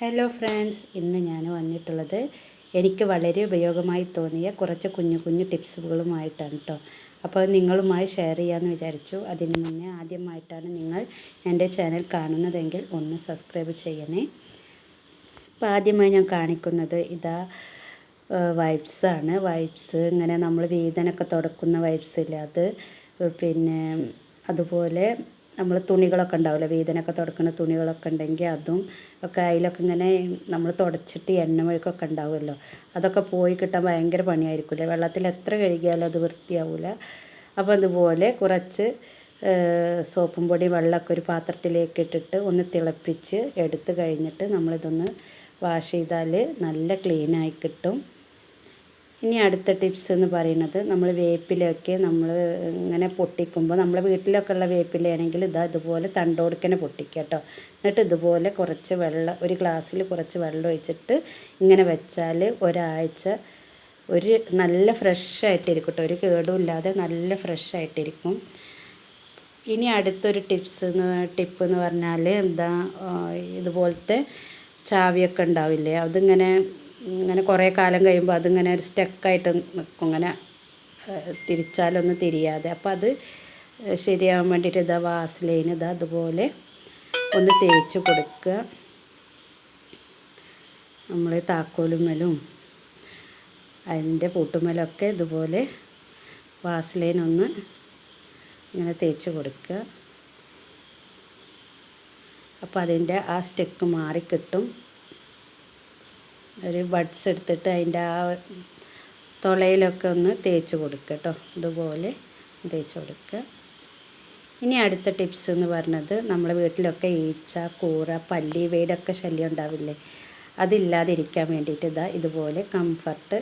Hello friends ഇന്ന് ഞാൻ വന്നിട്ടുള്ളത് എനിക്ക് വളരെ ഉപയോഗമായി തോന്നിയ കുറച്ച് കുഞ്ഞു കുഞ്ഞു ടിപ്സുകളുമായിട്ടാണ് കേട്ടോ അപ്പോൾ നിങ്ങളുമായി ഷെയർ ചെയ്യാമെന്ന് വിചാരിച്ചു. അതിന് മുന്നേ ആദ്യമായിട്ടാണ് നിങ്ങൾ എന്റെ ചാനൽ കാണുന്നതെങ്കിൽ ഒന്ന് സബ്സ്ക്രൈബ് ചെയ്യണേ. അപ്പോൾ ആദ്യമായി ഞാൻ കാണിക്കുന്നത് ഇതാ വൈപ്സാണ് വൈബ്സ് ഇങ്ങനെ നമ്മൾ വീതനൊക്കെ തുടക്കുന്ന വൈപ്സ് ഇല്ല അത്. പിന്നെ അതുപോലെ നമ്മൾ തുണികളൊക്കെ ഉണ്ടാവില്ല? വീതനൊക്കെ തുടക്കുന്ന തുണികളൊക്കെ ഉണ്ടെങ്കിൽ അതും ഒക്കെ അതിലൊക്കെ ഇങ്ങനെ നമ്മൾ തുടച്ചിട്ട് എണ്ണ മെഴുക്കൊക്കെ ഉണ്ടാവുമല്ലോ. അതൊക്കെ പോയി കിട്ടാൻ ഭയങ്കര പണിയായിരിക്കില്ലേ? വെള്ളത്തിൽ എത്ര കഴുകിയാലും അത് വൃത്തിയാവില്ല അപ്പോൾ അതുപോലെ കുറച്ച് സോപ്പും പൊടി വെള്ളമൊക്കെ ഒരു പാത്രത്തിലേക്ക് ഇട്ടിട്ട് ഒന്ന് തിളപ്പിച്ച് എടുത്ത് കഴിഞ്ഞിട്ട് നമ്മളിതൊന്ന് വാഷ് ചെയ്താൽ നല്ല ക്ലീനായി കിട്ടും. ഇനി അടുത്ത ടിപ്സ് എന്ന് പറയുന്നത് നമ്മൾ വേപ്പിലയൊക്കെ നമ്മൾ ഇങ്ങനെ പൊട്ടിക്കുമ്പോൾ നമ്മളെ വീട്ടിലൊക്കെ ഉള്ള വേപ്പിലയാണെങ്കിൽ ഇതാ ഇതുപോലെ തണ്ടോടുക്കനെ പൊട്ടിക്കുക കേട്ടോ എന്നിട്ട് ഇതുപോലെ കുറച്ച് വെള്ളം ഒരു ഗ്ലാസ്സിൽ കുറച്ച് വെള്ളം ഒഴിച്ചിട്ട് ഇങ്ങനെ വെച്ചാൽ ഒരാഴ്ച ഒരു നല്ല ഫ്രഷ് ആയിട്ടിരിക്കും കേട്ടോ ഒരു കേടുമില്ലാതെ നല്ല ഫ്രഷ് ആയിട്ടിരിക്കും. ഇനി അടുത്തൊരു ടിപ്സ് എന്ന് ടിപ്പ് എന്ന് പറഞ്ഞാൽ എന്താ ഇതുപോലത്തെ ചാവിയൊക്കെ ഉണ്ടാവില്ലേ? അതിങ്ങനെ ഇങ്ങനെ കുറേ കാലം കഴിയുമ്പോൾ അതിങ്ങനെ ഒരു സ്റ്റക്കായിട്ട് നിൽക്കും ഇങ്ങനെ തിരിച്ചാലൊന്നും തിരിയാതെ. അപ്പോൾ അത് ശരിയാവാൻ വേണ്ടിയിട്ട് ഇതാ വാസ്ലൈൻ ഇതാ അതുപോലെ ഒന്ന് തേച്ച് കൊടുക്കുക. നമ്മൾ താക്കോലുമ്മലും അതിന്റെ പൂട്ടുമ്മലൊക്കെ ഇതുപോലെ വാസ്ലൈൻ ഒന്ന് ഇങ്ങനെ തേച്ച് കൊടുക്കുക. അപ്പോൾ അതിന്റെ ആ സ്റ്റെക്ക് മാറിക്കിട്ടും ഒരു ബഡ്സ് എടുത്തിട്ട് അതിന്റെ ആ തുളയിലൊക്കെ ഒന്ന് തേച്ച് കൊടുക്കുക കേട്ടോ ഇതുപോലെ തേച്ച് കൊടുക്കുക ഇനി അടുത്ത ടിപ്സ് എന്ന് പറഞ്ഞത് നമ്മൾ വീട്ടിലൊക്കെ ഈച്ച കൂറ പല്ലി ഇവയുടെയൊക്കെ ശല്യം ഉണ്ടാവില്ലേ? അതില്ലാതിരിക്കാൻ വേണ്ടിയിട്ട് ഇതാ ഇതുപോലെ കംഫർട്ട്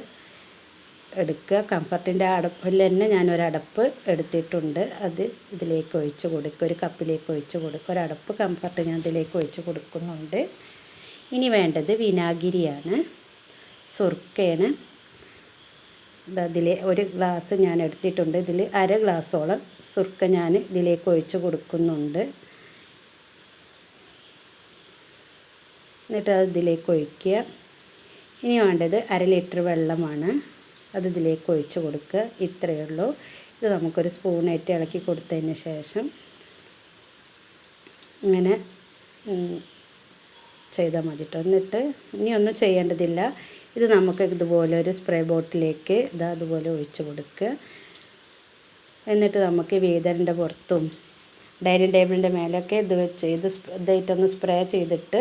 എടുക്കുക. കംഫർട്ടിന്റെ അടപ്പിൽ തന്നെ ഞാനൊരടപ്പ് എടുത്തിട്ടുണ്ട്. അത് ഇതിലേക്ക് ഒഴിച്ച് കൊടുക്കുക ഒരു കപ്പിലേക്ക് ഒഴിച്ച് കൊടുക്കുക ഒരടപ്പ് കംഫർട്ട് ഞാൻ ഇതിലേക്ക് ഒഴിച്ച് കൊടുക്കുന്നുണ്ട്. ഇനി വേണ്ടത് വിനാഗിരിയാണ്. സുർക്കയാണ് അതിൽ ഒരു ഗ്ലാസ് ഞാൻ എടുത്തിട്ടുണ്ട്. ഇതിൽ അര ഗ്ലാസ്സോളം സുർക്ക ഞാൻ ഇതിലേക്ക് ഒഴിച്ച് കൊടുക്കുന്നുണ്ട്. എന്നിട്ട് അത് ഇതിലേക്ക് ഒഴിക്കുക. ഇനി വേണ്ടത് അര ലിറ്റർ വെള്ളമാണ്. അത് ഇതിലേക്ക് ഒഴിച്ച് കൊടുക്കുക. ഇത്രയേ ഉള്ളൂ. ഇത് നമുക്കൊരു സ്പൂണായിട്ട് ഇളക്കി കൊടുത്തതിന് ശേഷം ഇങ്ങനെ ചെയ്താൽ മതി കേട്ടോ എന്നിട്ട് ഇനി ഒന്നും ചെയ്യേണ്ടതില്ല. ഇത് നമുക്ക് ഇതുപോലെ ഒരു സ്പ്രേ ബോട്ടിലേക്ക് ഇതാ അതുപോലെ ഒഴിച്ചു കൊടുക്കുക. എന്നിട്ട് നമുക്ക് വീതറിന്റെ പുറത്തും ഡൈനിങ് ടേബിളിന്റെ മേലൊക്കെ ഇത് വെച്ച് ഇത് ഇതായിട്ടൊന്ന് സ്പ്രേ ചെയ്തിട്ട്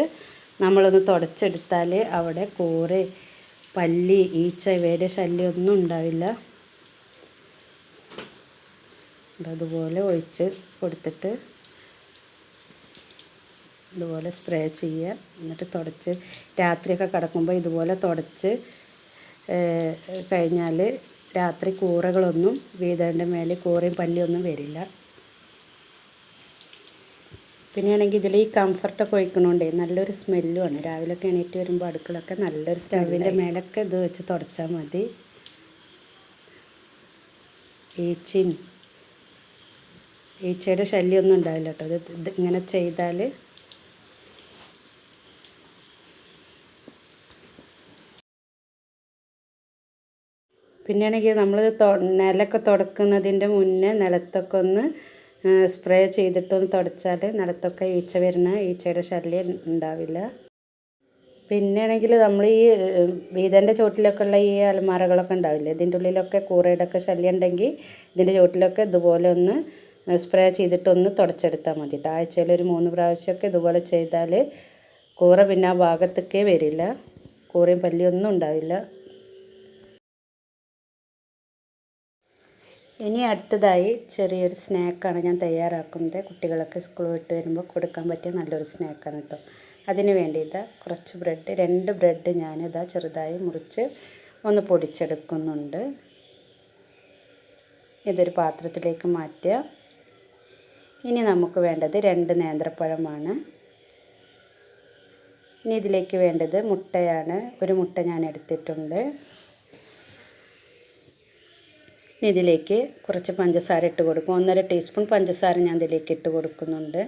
നമ്മളൊന്ന് തുടച്ചെടുത്താൽ അവിടെ കൂറ് പല്ലി ഈച്ച ഇവയുടെ ശല്യം ഒന്നും ഉണ്ടാവില്ല. അതുപോലെ ഒഴിച്ച് കൊടുത്തിട്ട് ഇതുപോലെ സ്പ്രേ ചെയ്യുക. എന്നിട്ട് തുടച്ച് രാത്രിയൊക്കെ കിടക്കുമ്പോൾ ഇതുപോലെ തുടച്ച് കഴിഞ്ഞാൽ രാത്രി കൂറകളൊന്നും വീതേന്റെ മേലെ കൂറയും പല്ലിയൊന്നും വരില്ല. പിന്നെയാണെങ്കിൽ ഇതിൽ ഈ കംഫർട്ടൊക്കെ ഒഴിക്കണോണ്ടേ നല്ലൊരു സ്മെല്ലുമാണ് രാവിലെയൊക്കെ എണീറ്റ് വരുമ്പോൾ അടുക്കളൊക്കെ നല്ലൊരു സ്റ്റവിന്റെ മേലൊക്കെ ഇത് വെച്ച് തുടച്ചാൽ മതി. ഈച്ചിൻ ഈച്ചയുടെ ശല്യമൊന്നും ഉണ്ടാവില്ല കേട്ടോ. ഇത് ഇങ്ങനെ ചെയ്താൽ പിന്നെയാണെങ്കിൽ നമ്മൾ നിലമൊക്കെ തുടക്കുന്നതിന്റെ മുന്നേ നിലത്തൊക്കെ ഒന്ന് സ്പ്രേ ചെയ്തിട്ടൊന്ന് തുടച്ചാൽ നിലത്തൊക്കെ ഈച്ച വരുന്ന ഈച്ചയുടെ ശല്യം ഉണ്ടാവില്ല. പിന്നെയാണെങ്കിൽ നമ്മൾ ഈ വീതന്റെ ചോട്ടിലൊക്കെ ഉള്ള ഈ അലമാറകളൊക്കെ ഉണ്ടാവില്ല? ഇതിന്റെ ഉള്ളിലൊക്കെ കൂറയുടെയൊക്കെ ശല്യം ഉണ്ടെങ്കിൽ ഇതിന്റെ ചോട്ടിലൊക്കെ ഇതുപോലെ ഒന്ന് സ്പ്രേ ചെയ്തിട്ടൊന്ന് തുടച്ചെടുത്താൽ മതി ആഴ്ചയിൽ ഒരു മൂന്ന് പ്രാവശ്യമൊക്കെ ഇതുപോലെ ചെയ്താൽ കൂറ പിന്നെ ആ ഭാഗത്തേക്കേ വരില്ല. കൂറയും പല്ലിയൊന്നും ഉണ്ടാവില്ല. ഇനി അടുത്തതായി ചെറിയൊരു സ്നാക്കാണ് ഞാൻ തയ്യാറാക്കുന്നത്. കുട്ടികളൊക്കെ സ്കൂൾ വിട്ട് വരുമ്പോൾ കൊടുക്കാൻ പറ്റിയ നല്ലൊരു സ്നാക്കാണ് കേട്ടോ. അതിന് വേണ്ടി ഇതാ കുറച്ച് ബ്രെഡ് രണ്ട് ബ്രെഡ് ഞാനിതാ ചെറുതായി മുറിച്ച് ഒന്ന് പൊടിച്ചെടുക്കുന്നുണ്ട്. ഇതൊരു പാത്രത്തിലേക്ക് മാറ്റുക. ഇനി നമുക്ക് വേണ്ടത് രണ്ട് നേന്ത്രപ്പഴമാണ്. ഇനി ഇതിലേക്ക് വേണ്ടത് മുട്ടയാണ്. ഒരു മുട്ട ഞാൻ എടുത്തിട്ടുണ്ട്. ഇതിലേക്ക് കുറച്ച് പഞ്ചസാര ഇട്ട് കൊടുക്കും. ഒന്നര ടീസ്പൂൺ പഞ്ചസാര ഞാൻ ഇതിലേക്ക് ഇട്ട് കൊടുക്കുന്നുണ്ട്.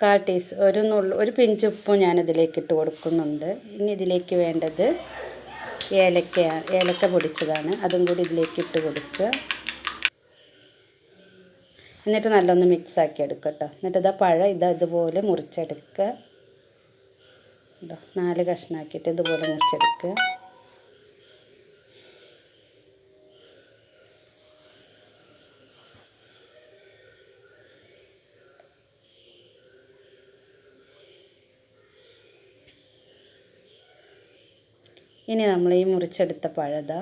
കാൽ ടീസ് ഒരു നുള്ളു ഒരു പിഞ്ച് ഉപ്പും ഞാൻ ഇതിലേക്ക് ഇട്ട് കൊടുക്കുന്നുണ്ട്. ഇനി ഇതിലേക്ക് വേണ്ടത് ഏലക്ക ഏലക്ക പൊടിച്ചതാണ്. അതും കൂടി ഇതിലേക്ക് ഇട്ട് കൊടുക്കുക. എന്നിട്ട് നല്ലൊന്ന് മിക്സ് ആക്കി എടുക്കുക കേട്ടോ എന്നിട്ട് ഇതാ പഴ ഇതാ ഇതുപോലെ മുറിച്ചെടുക്കുക. കേട്ടോ നാല് കഷ്ണാക്കിയിട്ട് ഇതുപോലെ മുറിച്ചെടുക്കുക. ഇനി നമ്മൾ ഈ മുറിച്ചെടുത്ത പഴത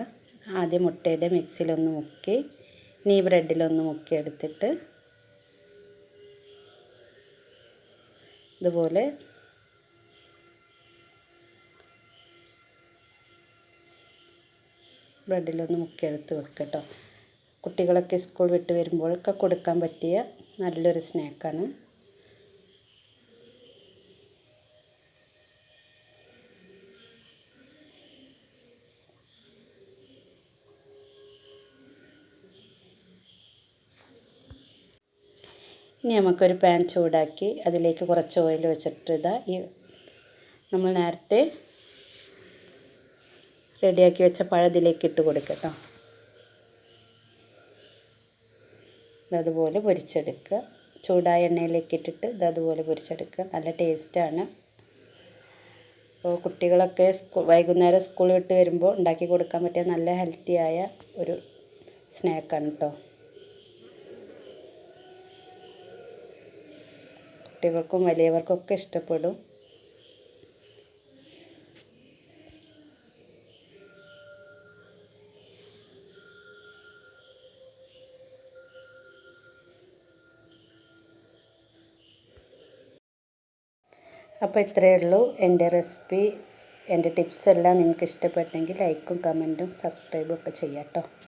ആദ്യം മുട്ടയുടെ മിക്സിയിലൊന്ന് മുക്കി നീ ബ്രെഡിലൊന്ന് മുക്കി എടുത്തിട്ട് ഇതുപോലെ ബ്രെഡിലൊന്ന് മുക്കിയെടുത്ത് വെക്കുക കേട്ടോ കുട്ടികളൊക്കെ സ്കൂൾ വിട്ട് വരുമ്പോഴൊക്കെ കൊടുക്കാൻ പറ്റിയ നല്ലൊരു സ്നാക്കാണ് ഇനി നമുക്കൊരു പാൻ ചൂടാക്കി അതിലേക്ക് കുറച്ച് ഓയിൽ വെച്ചിട്ട് ഇതാ ഈ നമ്മൾ നേരത്തെ റെഡിയാക്കി വെച്ച പഴം ഇതിലേക്ക് ഇട്ട് കൊടുക്കട്ടോ അതുപോലെ പൊരിച്ചെടുക്കുക. ചൂടായ എണ്ണയിലേക്ക് ഇട്ടിട്ട് ഇത് അതുപോലെ പൊരിച്ചെടുക്കുക. നല്ല ടേസ്റ്റാണ് അപ്പോൾ കുട്ടികളൊക്കെ സ്കൂ വൈകുന്നേരം സ്കൂൾ വിട്ട് വരുമ്പോൾ ഉണ്ടാക്കി കൊടുക്കാൻ പറ്റിയ നല്ല ഹെൽത്തിയായ ഒരു സ്നാക്കാണ് കേട്ടോ കുട്ടികൾക്കും വലിയവർക്കൊക്കെ ഇഷ്ടപ്പെടും. അപ്പോൾ ഇത്രയേ ഉള്ളൂ. എന്റെ റെസിപ്പി എന്റെ ടിപ്സ് എല്ലാം നിങ്ങൾക്ക് ഇഷ്ടപ്പെട്ടെങ്കിൽ ലൈക്കും കമന്റും സബ്സ്ക്രൈബും ഒക്കെ ചെയ്യാം കേട്ടോ.